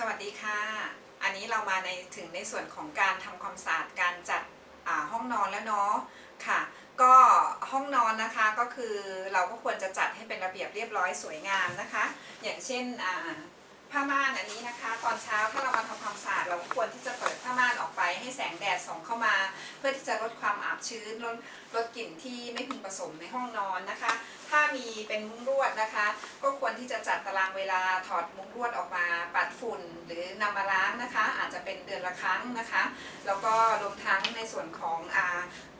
สวัสดีค่ะ อันนี้เรามาในถึงในส่วนของการทำความสะอาดการจัดห้องนอนแล้วเนาะค่ะ ก็ห้องนอนนะคะก็คือเราก็ควรจะจัดให้เป็นระเบียบเรียบร้อยสวยงามนะคะ อย่างเช่นอ ผ้าม่านอันนี้นะคะ ตอนเช้าถ้าเรามาทำความสะอาดเราก็ควรที่จะเปิดผ้าม่านออกไปให้แสงแดดส่องเข้ามา เพื่อที่จะลดความอับชื้นลดลดกลิ่นที่ไม่พึงประสงค์ในห้องนอนนะคะ ถ้ามีเป็นมุ้งลวดนะคะ ก็ควรที่จะจัดตารางเวลาถอดมุ้งลวดออกมา ปัดฝุ่นหรือนำมาล้างนะคะ อาจจะเป็นเดือนละครั้งนะคะ แล้วก็รวมทั้งในส่วนของอา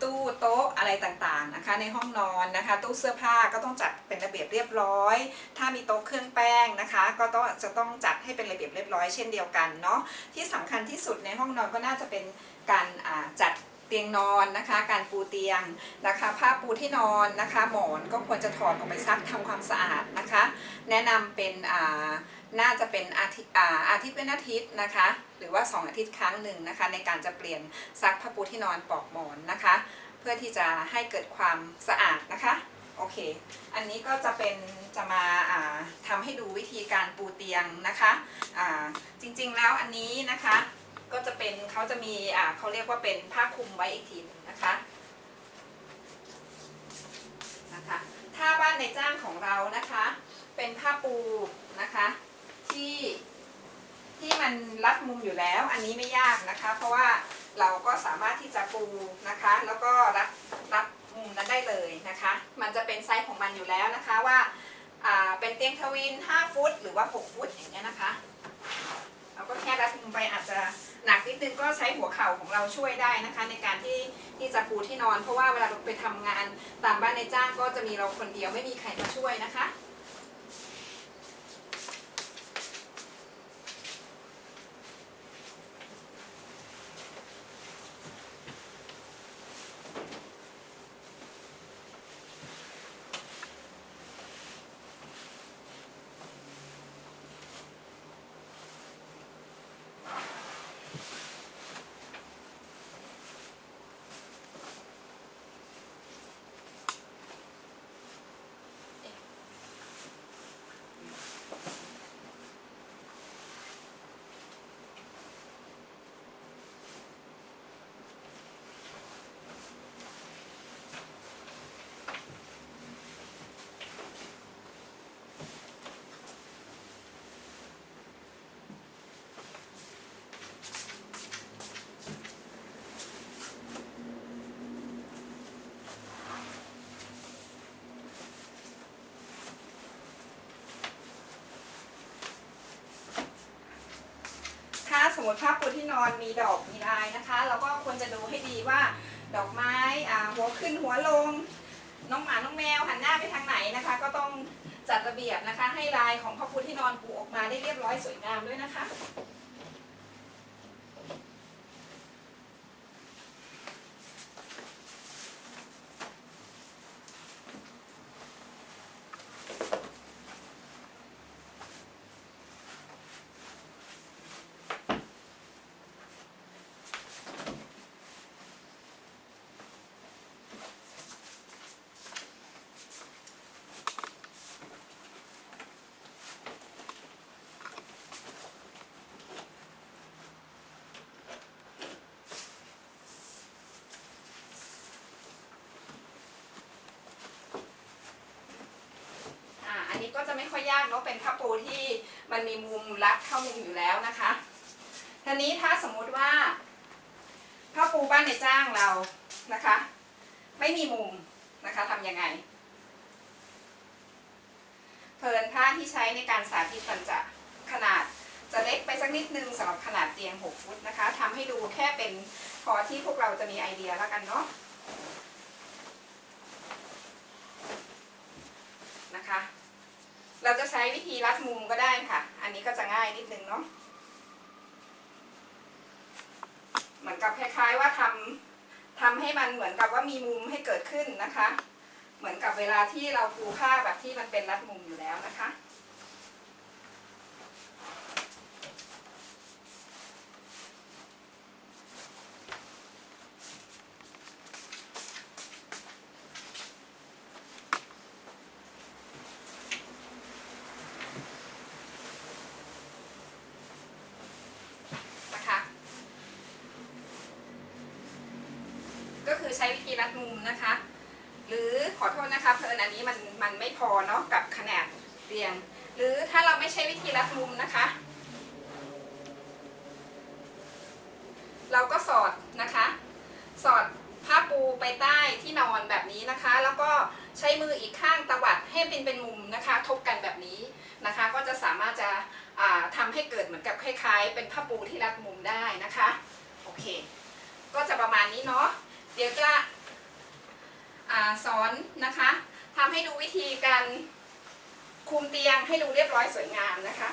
ตู้โต๊ะอะไรต่างๆนะคะ ในห้องนอนนะคะ ตู้เสื้อผ้าก็ต้องจัดเป็นระเบียบเรียบร้อย ถ้ามีโต๊ะเครื่องแป้งนะคะ ก็ต้องจะต้องจัดัดให้เป็นระเบียบเรียบร้อยเช่นเดียวกันเนาะที่สำคัญที่สุดในห้องนอนก็น่าจะเป็นการจัดเตียงนอนนะคะการปูเตียงนะคะผ้าปูที่นอนนะคะหมอนก็ควรจะถอดออกไปซักทำความสะอาดนะคะ แนะนำเป็นอ่าน่าจะเป็นอาทิตย์อาอาทิตย์เป็นอาทิตย์นะคะ หรือว่า 2 อาทิตย์ครั้งหนึ่งนะคะ ในการจะเปลี่ยนซักผ้าปูที่นอนปลอกหมอนนะคะ เพื่อที่จะให้เกิดความสะอาดนะคะ โอเค อันนี้ก็จะเป็นจะมาอ่าทำให้ดูวิธีการปูเตียงนะคะอ่าจริงๆแล้วอันนี้นะคะ ก็จะเป็นเขาจะมีเขาเรียกว่าเป็นผ้าคลุมไว้อีกทีหนึงนะคะนะคะ ถ้าบ้านในจ้างของเรานะคะ เป็นผ้าปูนะคะที่ที่มันรัดมุมอยู่แล้ว อันนี้ไม่ยากนะคะ เพราะว่าเราก็สามารถที่จะปูนะคะ แล้วก็รัด มุมนั้นได้เลยนะคะ มันจะเป็นไซส์ของมันอยู่แล้วนะคะว่าเป็นเตียงทวิน 5 ฟุต หรือว่า 6 ฟุตอย่างเงี้ยนะคะ เราก็แค่รัดมุมไปอาจจะหนักนิดนึงก็ใช้หัวเข่าของเราช่วยได้นะคะ ในการที่ที่จะปูที่นอน เพราะว่าเวลาเราไปทำงานตามบ้านในจ้างก็จะมีเราคนเดียวไม่มีใครมาช่วยนะคะ มมติภาพปูที่นอนมีดอกมีลายนะคะเราก็ควรจะดูให้ดีว่าดอกไม้หัวขึ้นหัวลง น้องหมาน้องแมวหันหน้าไปทางไหนนะคะ ก็ต้องจัดระเบียบนะคะ ให้ลายของผ้าปูที่นอนปูออกมาได้เรียบร้อยสวยงามด้วยนะคะ ก็จะไม่ค่อยยากเนาะเป็นผ้าปูที่มันมีมุมรัดเข้ามุมอยู่แล้วนะคะทีนี้ถ้าสมมุติว่าผ้าปูบ้านในจ้างเรานะคะ ไม่มีมุมนะคะทำยังไง เพลินผ้าที่ใช้ในการสาธิตมันจะขนาดจะเล็กไปสักนิดนึงสำหรับขนาดเตียง 6 ฟุตนะคะทำให้ดูแค่เป็นพอที่พวกเราจะมีไอเดียแล้วกันเนาะนะคะ เราจะใช้วิธีรัดมุมก็ได้ค่ะ อันนี้ก็จะง่ายนิดนึงเนาะ เหมือนกับคล้ายๆว่าทำทำให้มันเหมือนกับว่ามีมุมให้เกิดขึ้นนะคะ เหมือนกับเวลาที่เราปูผ้าแบบที่มันเป็นรัดมุมอยู่แล้วนะคะ ก็คือใช้วิธีรัดมุมนะคะ หรือขอโทษนะคะเพลินอันนี้มันมันไม่พอเนาะกับขนาดเตียง หรือถ้าเราไม่ใช้วิธีรัดมุมนะคะ เราก็สอดนะคะ สอดผ้าปูไปใต้ที่นอนแบบนี้นะคะ แล้วก็ใช้มืออีกข้างตวัดให้เป็นเป็นมุมนะคะ ทบกันแบบนี้นะคะ ก็จะสามารถจะอ่าทำให้เกิดเหมือนกับคล้าย ๆ เป็นผ้าปูที่รัดมุมได้นะคะ โอเค ก็จะประมาณนี้เนาะ เดี๋ยวจะอสอนนะคะทำให้ดูวิธีการคุมเตียงให้ดูเรียบร้อยสวยงามนะคะ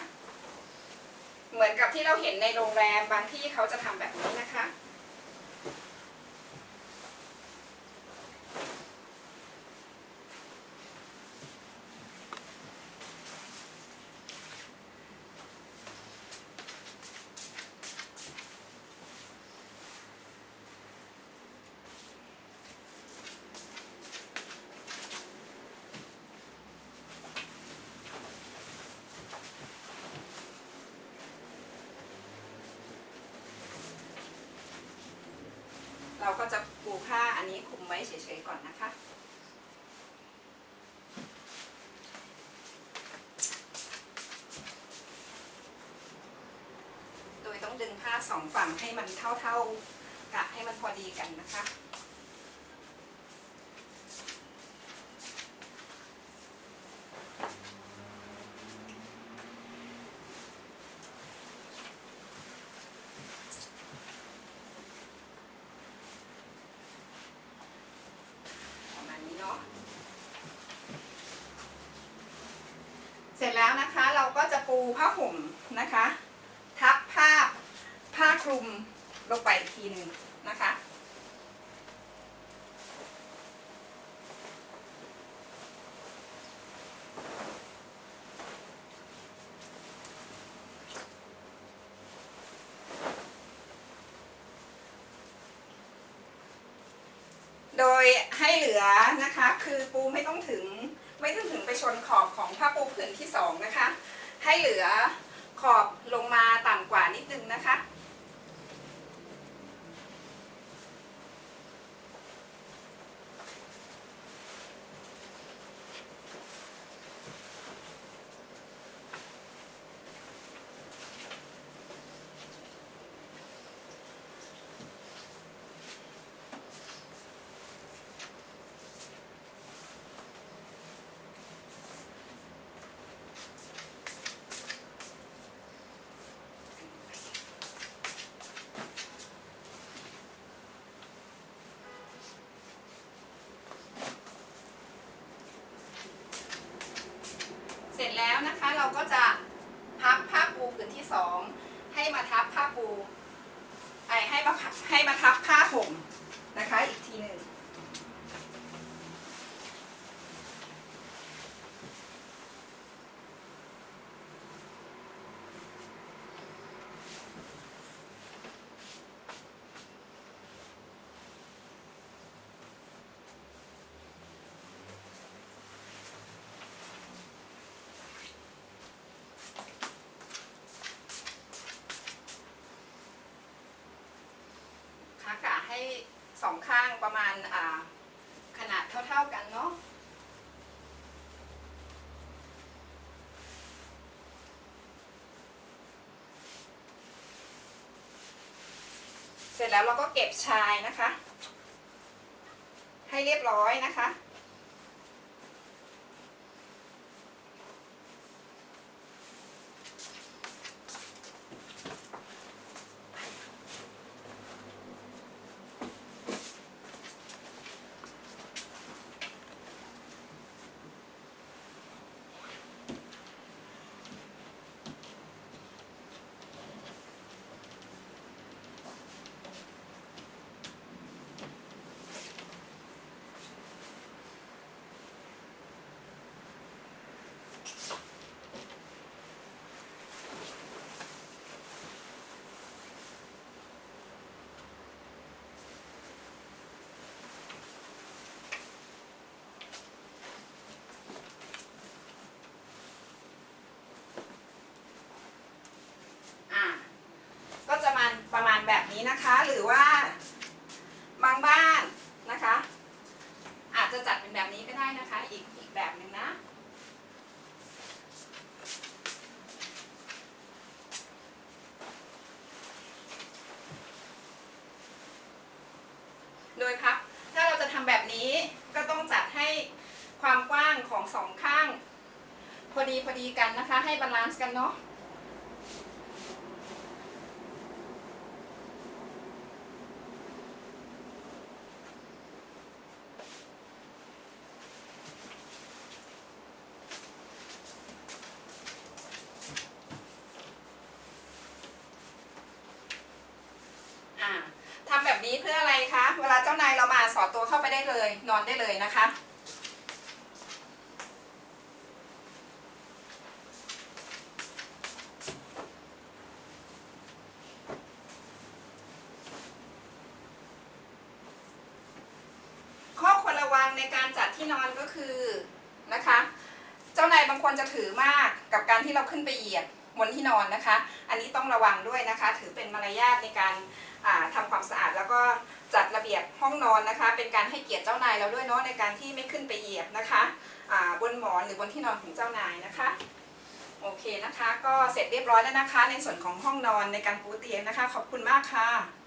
เหมือนกับที่เราเห็นในโรงแรมบางที่เขาจะทำแบบนี้นะคะ เราก็จะปูผ้าอันนี้คลุมไว้เฉยๆก่อนนะคะโดยต้องดึงผ้าสองฝั่งให้มันเท่าๆกะให้มันพอดีกันนะคะประมาณนี้เนาะ เสร็จแล้วนะคะเราก็จะปู ผ้าห่มนะคะ ทับผ้าผ้าคลุมลงไปอีกทีหนึ่งนะคะ โดยให้เหลือนะคะ คือปูไม่ต้องถึงไม่ต้องถึงไปชนขอบของผ้าปูผืนที่สองนะคะ ให้เหลือขอบลงมาต่ำกว่านิดนึงนะคะ เสร็จแล้วนะคะเราก็จะพับผ้าปูผืนที่สองให้มาทับผ้าปูไอให้ มาให้มาทับผ้าห่มนะคะอีกทีหนึ่งขากะให้ สองข้างประมาณาขนาดเท่าๆกันเนาะเสร็จแล้วเราก็เก็บชายนะคะ ให้เรียบร้อยนะคะ ก็จะมาประมาณแบบนี้นะคะ หรือว่าบางบ้านนะนี้ก็ได้นะคะ อีกอีกแบบหนึ่งนะ โดยพับ ถ้าเราจะทำแบบนี้ก็ต้องจัดให้ความกว้างของสองข้าง พอดีพอดีกันนะคะ ให้บาลานซ์กันเนาะทำแบบนี้เพื่ออะไรคะ เวลาเจ้านายเรามาสอดตัวเข้าไปได้เลย นอนได้เลยนะคะ ข้อควรระวังในการจัด ที่นอนก็คือนะคะ เจ้านายบางคนจะถือมากกับการที่เราขึ้นไปเหยียบบนที่นอนนะคะ อันนี้ต้องระวังด้วยนะคะ ถือเป็นมารยาทในการอ่าทำความสะอาดแล้วก็จัดระเบียบห้องนอนนะคะ เป็นการให้เกียรติเจ้านายเราด้วยเนาะในการที่ไม่ขึ้นไปเหยียบนะคะบนหมอนหรือบนที่นอนของเจ้านายนะคะโอเคนะคะ ก็เสร็จเรียบร้อยแล้วนะคะ ในส่วนของห้องนอนในการปูเตียงนะคะ ขอบคุณมากค่ะ